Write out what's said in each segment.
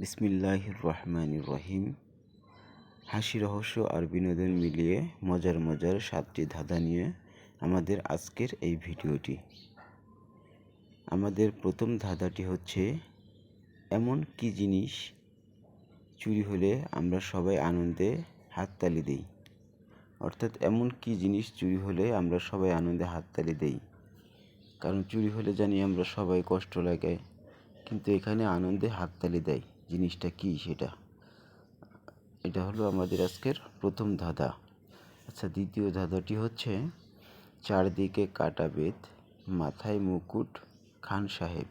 বিসমিল্লাহ রহমান রহিম হাসি রহস্য আর বিনোদন মিলিয়ে মজার মজার সাতটি ধাঁধা নিয়ে আমাদের আজকের এই ভিডিওটি। আমাদের প্রথম ধাঁধাটি হচ্ছে, এমন কি জিনিস চুরি হলে আমরা সবাই আনন্দে হাততালি দিই? অর্থাৎ এমন কি জিনিস চুরি হলে আমরা সবাই আনন্দে হাততালি দেই? কারণ চুরি হলে জানি আমরা সবাই কষ্ট লাগে কিন্তু এখানে আনন্দে হাততালি দেয়। জিনিসটা কি সেটা? এটা হলো আমাদের আজকের প্রথম ধাঁধা। আচ্ছা দ্বিতীয় ধাঁধাটি হচ্ছে, চারদিকে কাটা বেত, মাথায় মুকুট, খান সাহেব।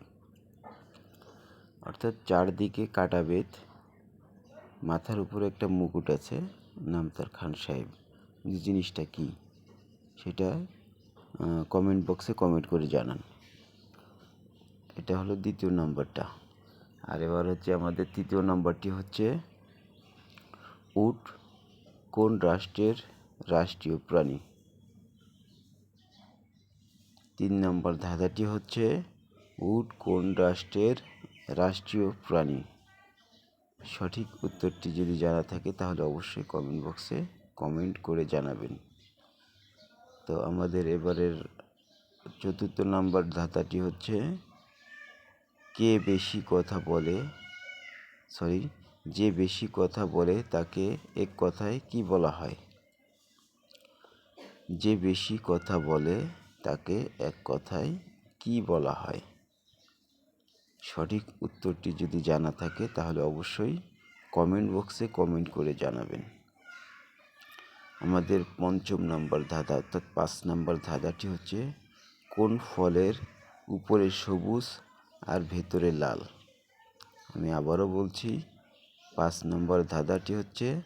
অর্থাৎ চারদিকে কাটা বেত, মাথার উপরে একটা মুকুট আছে, নাম তার খান সাহেব। জিনিসটা কি সেটা কমেন্ট বক্সে কমেন্ট করে জানান। এটা হলো দ্বিতীয় নম্বরটা। আর এবার হচ্ছে আমাদের তৃতীয় নম্বরটি হচ্ছে উট কোন রাষ্ট্রের রাষ্ট্রীয় প্রাণী? তিন নম্বর ধাঁধাটি হচ্ছে উট কোন রাষ্ট্রের রাষ্ট্রীয় প্রাণী? সঠিক উত্তরটি যদি জানা থাকে তাহলে অবশ্যই কমেন্ট বক্সে কমেন্ট করে জানাবেন। তো আমাদের এবারের চতুর্থ নাম্বার ধাঁধাটি হচ্ছে কে বেশি কথা বলে? সরি, যে বেশি কথা বলে তাকে এক কথায় কি বলা হয়? যে বেশি কথা বলে তাকে এক কথায় কি বলা হয়? সঠিক উত্তরটি যদি জানা থাকে তাহলে অবশ্যই কমেন্ট বক্সে কমেন্ট করে জানাবেন। আমাদের পঞ্চম নম্বর ধাঁধা, অর্থাৎ পাঁচ নম্বর ধাঁধাটি হচ্ছে, কোন ফলের উপরে সবুজ আর ভেতরে লাল। আমি আবারও বলছি, পাঁচ নম্বর ধাঁধাটি হচ্ছে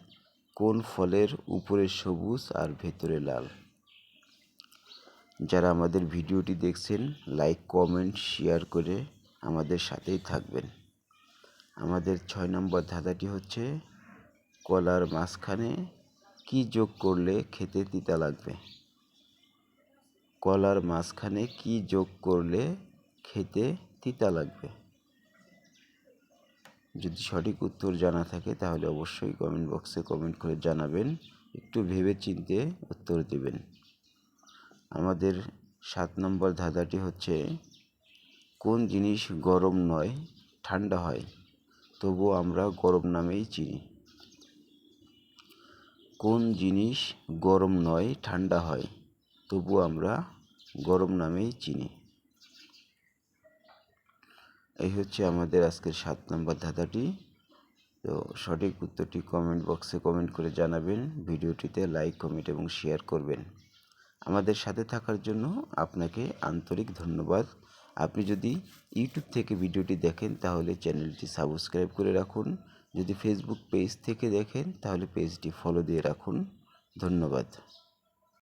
কোন ফলের উপরে সবুজ আর ভেতরে লাল। যারা আমাদের ভিডিওটি দেখছেন, লাইক, কমেন্ট, শেয়ার করে আমাদের সাথেই থাকবেন। আমাদের ছয় নম্বর ধাঁধাটি হচ্ছে কলার মাঝখানে কি যোগ করলে খেতে তিতা লাগবে? কলার মাঝখানে কি যোগ করলে খেতে তিতা লাগবে। যদি সঠিক উত্তর জানা থাকে, তাহলে অবশ্যই কমেন্ট বক্সে কমেন্ট করে জানাবেন। একটু ভেবে চিনতে উত্তর দেবেন। আমাদের সাত নম্বর ধাঁধাটি হচ্ছে, কোন জিনিস গরম নয়, ঠান্ডা হয়, তবুও আমরা গরম নামেই চিনি। কোন জিনিস গরম নয়, ঠান্ডা হয় তবু আমরা গরম নামেই চিনি। এই হচ্ছে আমাদের আজকের সাত নম্বর ধাঁধাটি। তো সঠিক উত্তরটি কমেন্ট বক্সে কমেন্ট করে জানাবেন। ভিডিওটিতে লাইক কমেন্ট এবং শেয়ার করবেন। আমাদের সাথে থাকার জন্য আপনাকে আন্তরিক ধন্যবাদ। আপনি যদি ইউটিউব থেকে ভিডিওটি দেখেন, তাহলে চ্যানেলটি সাবস্ক্রাইব করে রাখুন। যদি ফেসবুক পেজ থেকে দেখেন, তাহলে পেজটি ফলো দিয়ে রাখুন। ধন্যবাদ।